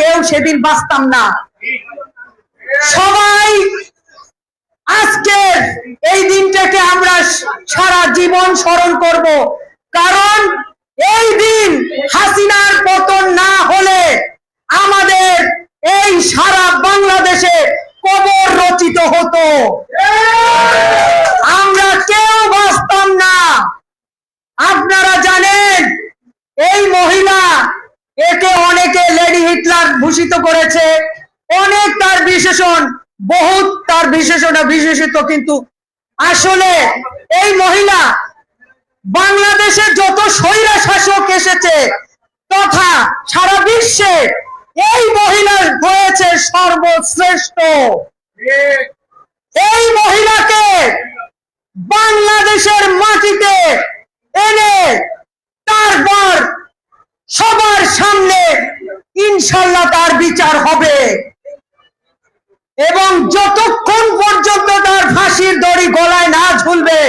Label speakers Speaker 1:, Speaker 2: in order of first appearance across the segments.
Speaker 1: কেউ সেদিন বাঁচতাম না। সবাই আজকে এই দিনটাকে আমরা সারা জীবন স্মরণ করব। কারণ এই দিন হাসিনার পতন না হলে আমাদের এই সারা বাংলাদেশে কবর রচিত হতো আমরা কেউ বাঁচতাম না আপনারা জানেন এই মহিলা একে অনেকে লেডি হিটলার ভূষিত করেছে। অনেক তার বিশেষণ, বহুত তার বিশেষণ বিশেষিত কিন্তু আসলে এই মহিলা বাংলাদেশে যত স্বৈরা শাসক এসেছে তথা সারা বিশ্বে এই মহিলা হয়েছে সর্বশ্রেষ্ঠ। এই মহিলাকে বাংলাদেশের মাটিতে এনে তারপর সবার সামনে ইনশাল্লাহ তার বিচার হবে। এবং যতক্ষণ পর্যন্ত তার ফাঁসির দড়ি গলায় না ঝুলবে,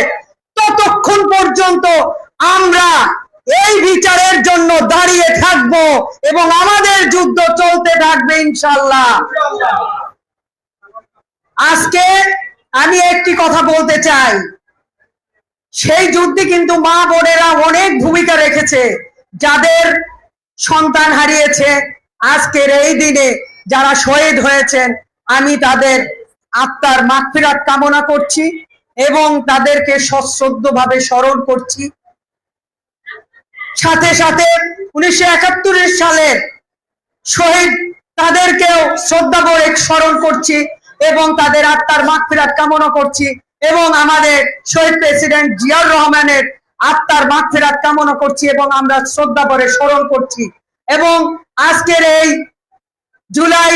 Speaker 1: ততক্ষণ পর্যন্ত আমরা এই বিচারের জন্য দাঁড়িয়ে থাকব এবং আমাদের যুদ্ধ চলতে থাকবে ইনশাল্লাহ আজকে আমি একটি কথা বলতে চাই। সেই যুদ্ধে কিন্তু মা বোনেরা অনেক ভূমিকা রেখেছে, যাদের সন্তান হারিয়েছে আজকের এই দিনে যারা শহীদ হয়েছেন, আমি তাদের আত্মার মাগফিরাত কামনা করছি এবং তাদেরকে সশ্রদ্ধ ভাবে স্মরণ করছি। সাথে সাথে উনিশশো সালের শহীদ তাদেরকেও শ্রদ্ধা করে স্মরণ করছি এবং তাদের আত্মার মাগফিরাত কামনা করছি এবং আমাদের শহীদ প্রেসিডেন্ট জিয়াউর রহমানের আত্মার মাগফিরাত কামনা করছি এবং আমরা শ্রদ্ধা করে স্মরণ করছি। এবং আজকের এই জুলাই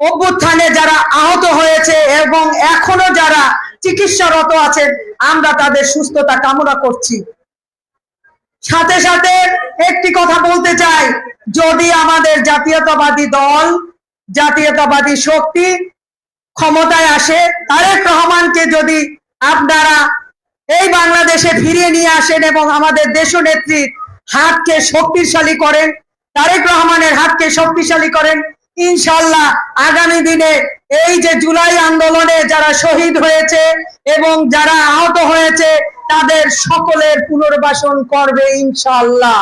Speaker 1: অভ্যুত্থানে যারা আহত হয়েছে এবং এখনও যারা চিকিৎসারত আছেন, আমরা তাদের সুস্থতা কামনা করছি। সাথে সাথে একটি কথা বলতে চাই, যদি আমাদের জাতীয়তাবাদী দল, জাতীয়তাবাদী শক্তি ক্ষমতায় আসে, তারেক রহমানকে যদি আপনারা এই বাংলাদেশে ফিরিয়ে নিয়ে আসেন এবং আমাদের দেশনেত্রীর হাতকে শক্তিশালী করেন তারেক রহমানের হাতকে শক্তিশালী করেন। ইনশাল্লাহ আগামী দিনে এই যে জুলাই আন্দোলনে যারা শহীদ হয়েছে এবং যারা আহত হয়েছে, তাদের সকলের পুনর্বাসন করবে ইনশাল্লাহ